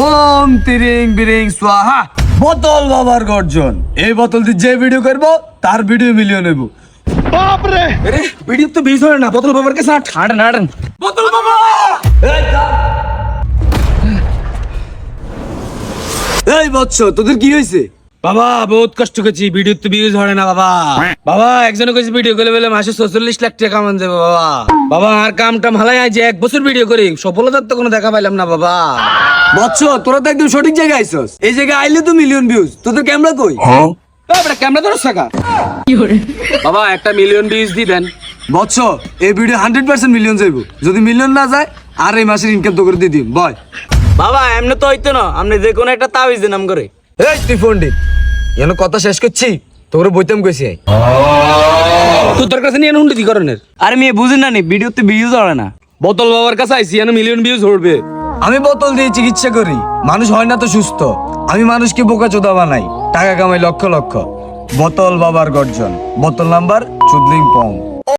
ওম তিরিং বিরিং সোহা বোতল বাবার গর্জন। এই বোতল দিয়ে যে ভিডিও করব তার ভিডিও মিলিয়ন নেব আরে ভিডিও তো বিষ হয় না বোতল বাবার কাছে আট হাঁটেন হাঁটেন বোতল বাবা! এই দাঁড়। এই বৎস তোদের কি হয়েছে? বাবা বহুত কষ্ট করছি ভিডিও তো ভিউজ হয় না বাবা। বাবা একজনে কইছে ভিডিও করে বলে মাসে চল্লিশ লাখ টাকা কামান যাবে বাবা। বাবা আর কাম টাম হালাই যে এক বছর ভিডিও করি। সফলতার তো কোনো দেখা পাইলাম না বাবা। বৎস তোরা তো একদম সঠিক জায়গায় আইসস। এই জায়গায় আইলে তো মিলিয়ন ভিউজ তোদের ক্যামেরা কই? ক্যামেরা ধরো টাকা বাবা একটা মিলিয়ন ভিউজ দিবেন বৎস এই ভিডিও হান্ড্রেড পার্সেন্ট মিলিয়ন যাইব যদি মিলিয়ন না যায় আর এই মাসের ইনকাম তো করে দিয়ে দিম। বয়। বাবা এমনি তো হইতো না। আপনি যে কোনো একটা তাবিজ নাম করে। এই তুই ফোন দি। যেন কথা শেষ করছি তোর বইতাম কইছি। তুই তোর কাছে নিয়ে হুন্ডি কি করণের। আরে মেয়ে বুঝেন না নি ভিডিওতে ভিউজ হয় না। বোতল বাবার কাছে আইসি এনে মিলিয়ন ভিউজ উঠবে আমি বোতল দিয়ে চিকিৎসা করি। মানুষ হয় না তো সুস্থ। আমি মানুষকে বোকা চোদা বানাই। টাকা কামাই লক্ষ লক্ষ। বোতল বাবার গর্জন। বোতল নাম্বার চুদলিং পং।